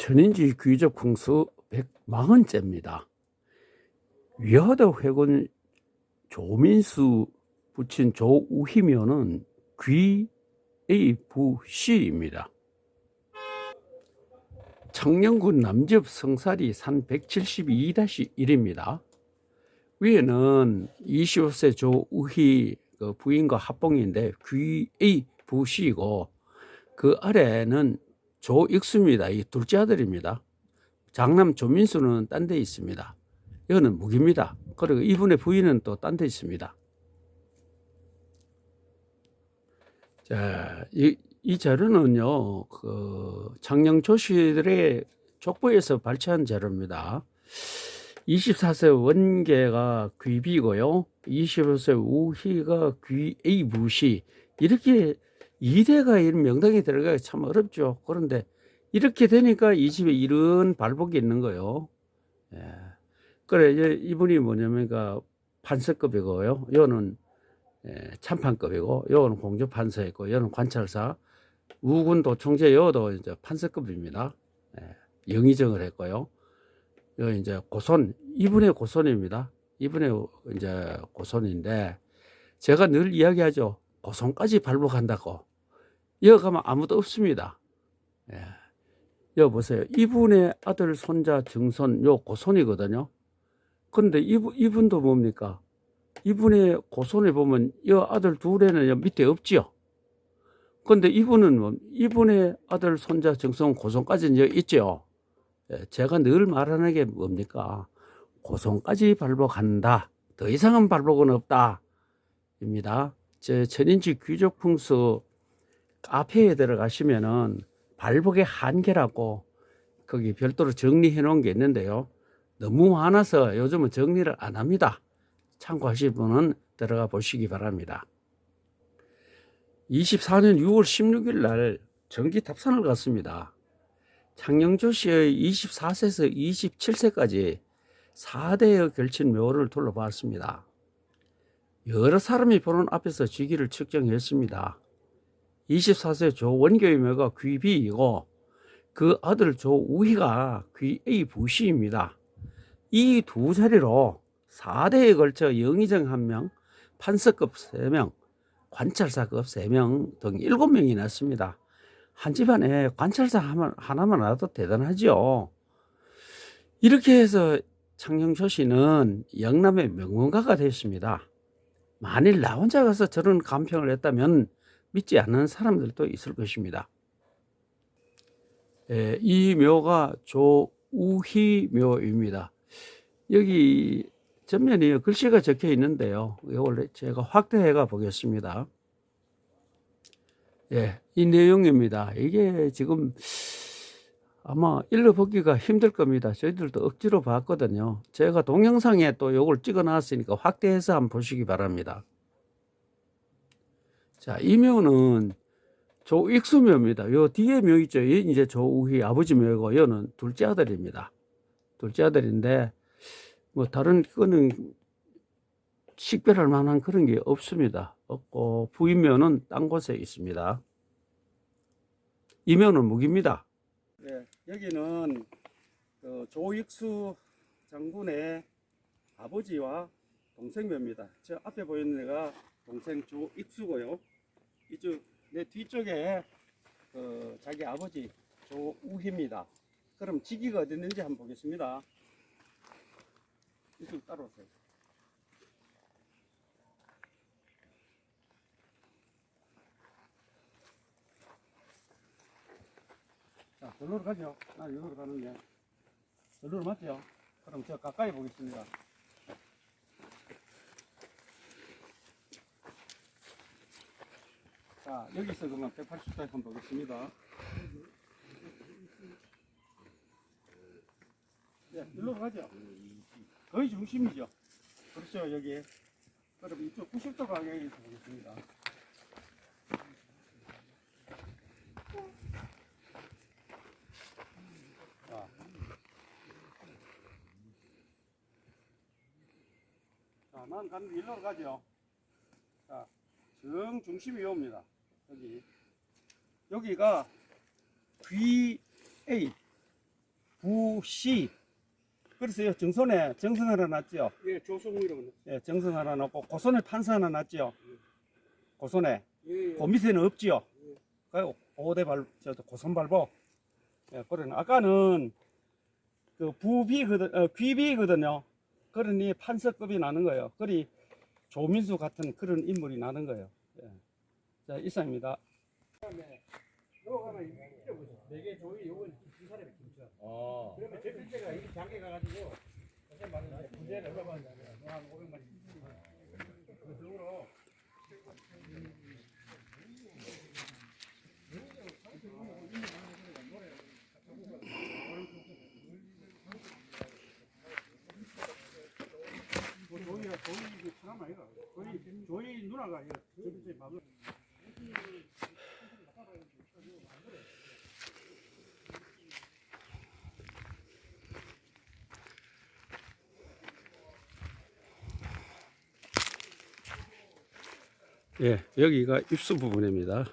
천인지 귀적 풍수 140제입니다. 위화도 회군 조민수 붙인 조우희묘는 귀의 부시입니다. 청령군 남지읍 성살이 산 172-1입니다. 위에는 25세 조우희 그 부인과 합봉인데 귀의 부시이고 그 아래는 조익수입니다. 이 둘째 아들입니다. 장남 조민수는 딴 데 있습니다. 이거는 무기입니다. 그리고 이분의 부인은 또 딴 데 있습니다. 자, 이, 이 자료는요, 그, 장영조씨들의 족보에서 발췌한 자료입니다. 24세 원계가 귀비고요. 25세 우희가 귀의 무시. 이렇게 이대가 이런 명당에 들어가기 참 어렵죠. 그런데 이렇게 되니까 이 집에 이런 발복이 있는 거예요. 예. 그래, 이제 이분이 뭐냐면, 그 판서급이고요. 요는 예, 참판급이고, 요는 공조 판서였고, 요는 관찰사, 우군 도청제 요도 이제 판서급입니다. 예, 영의정을 했고요. 요 이제 고손, 이분의 고손입니다. 이분의 이제 고손인데, 제가 늘 이야기하죠. 고손까지 발복한다고. 여가면 아무도 없습니다. 예. 여 보세요. 이분의 아들, 손자, 증손, 요 고손이거든요. 그런데 이분, 이분도 뭡니까? 이분의 고손에 보면 이 아들 둘에는 여 밑에 없지요. 그런데 이분은 뭐, 이분의 아들, 손자, 증손, 고손까지는 여기 있죠. 예, 제가 늘 말하는 게 뭡니까? 고손까지 발복한다. 더 이상은 발복은 없다. 입니다. 제 천인지 귀족 풍수 카페에 들어가시면은 발복의 한계라고 거기 별도로 정리해 놓은 게 있는데요. 너무 많아서 요즘은 정리를 안 합니다. 참고하실 분은 들어가 보시기 바랍니다. 24년 6월 16일 날 전기 탑산을 갔습니다. 창녕조 씨의 24세에서 27세까지 4대에 걸친 묘를 둘러봤습니다. 여러 사람이 보는 앞에서 주기를 측정했습니다. 24세 조원교의 묘가 귀비이고 그 아들 조우희가 귀의 부시입니다. 이 두 자리로 4대에 걸쳐 영의정 1명, 판서급 3명, 관찰사급 3명 등 7명이 났습니다. 한 집안에 관찰사 하나만 나도 대단하죠. 이렇게 해서 창녕조 씨는 영남의 명문가가 됐습니다. 만일 나 혼자 가서 저런 감평을 했다면 믿지 않는 사람들도 있을 것입니다. 예, 이 묘가 조우희 묘입니다. 여기 전면에 글씨가 적혀 있는데요. 이걸 제가 확대해 가 보겠습니다. 예, 이 내용입니다. 이게 지금 아마 읽어보기가 힘들 겁니다. 저희들도 억지로 봤거든요. 제가 동영상에 또 이걸 찍어 놨으니까 확대해서 한번 보시기 바랍니다. 자, 이 묘는 조익수묘입니다. 요 뒤에 묘 있죠. 이 이제 조우희 아버지 묘고, 요는 둘째 아들입니다. 둘째 아들인데, 뭐, 다른 거는 식별할 만한 그런 게 없습니다. 없고, 부인묘는 딴 곳에 있습니다. 이 묘는 무기입니다. 네, 여기는 그 조익수 장군의 아버지와 동생 묘입니다. 저 앞에 보이는 애가 동생 조익수고요. 이쪽 내 뒤쪽에 그 자기 아버지 조우희입니다. 그럼 지기가 어디 있는지 한번 보겠습니다. 이쪽 따라오세요. 자, 절로로 가죠. 아, 여기로 가는데. 절로로 맞죠? 그럼 저 가까이 보겠습니다. 자, 여기서 그러면 180도 한번 보겠습니다. 네, 일로 가죠. 거의 중심이죠. 그렇죠, 여기. 그럼 이쪽 90도 방향에서 보겠습니다. 자. 자, 난 가는 일로 가죠. 자, 정 중심이 옵니다. 여기 여기가 귀A 부시. 그래서요 정선에 정선 하나 놨죠. 예, 조성이라고. 예, 정선 하나 넣고 고선에 판사 하나 놨죠. 고선에 예, 예. 그 밑에는 없지요. 그 오대 발, 저 고선 밟고. 예, 그러나 아까는 그 부비거든, 어, 귀비거든요. 그러니 판서급이 나는 거예요. 그리 조민수 같은 그런 인물이 나는 거예요. 예. 자, 이상입니다. 네개 조이 요건 두 사람의 김치. 어. 그러면 제 필자가 이 장계 가가지고 선생님 말은 문제는 얼마 받냐면 한 500만 그 정도로 뭐 조이가 조이 그 사람 아이가 조이 누나가 이거 저기 마늘 예, 여기가 입수 부분입니다.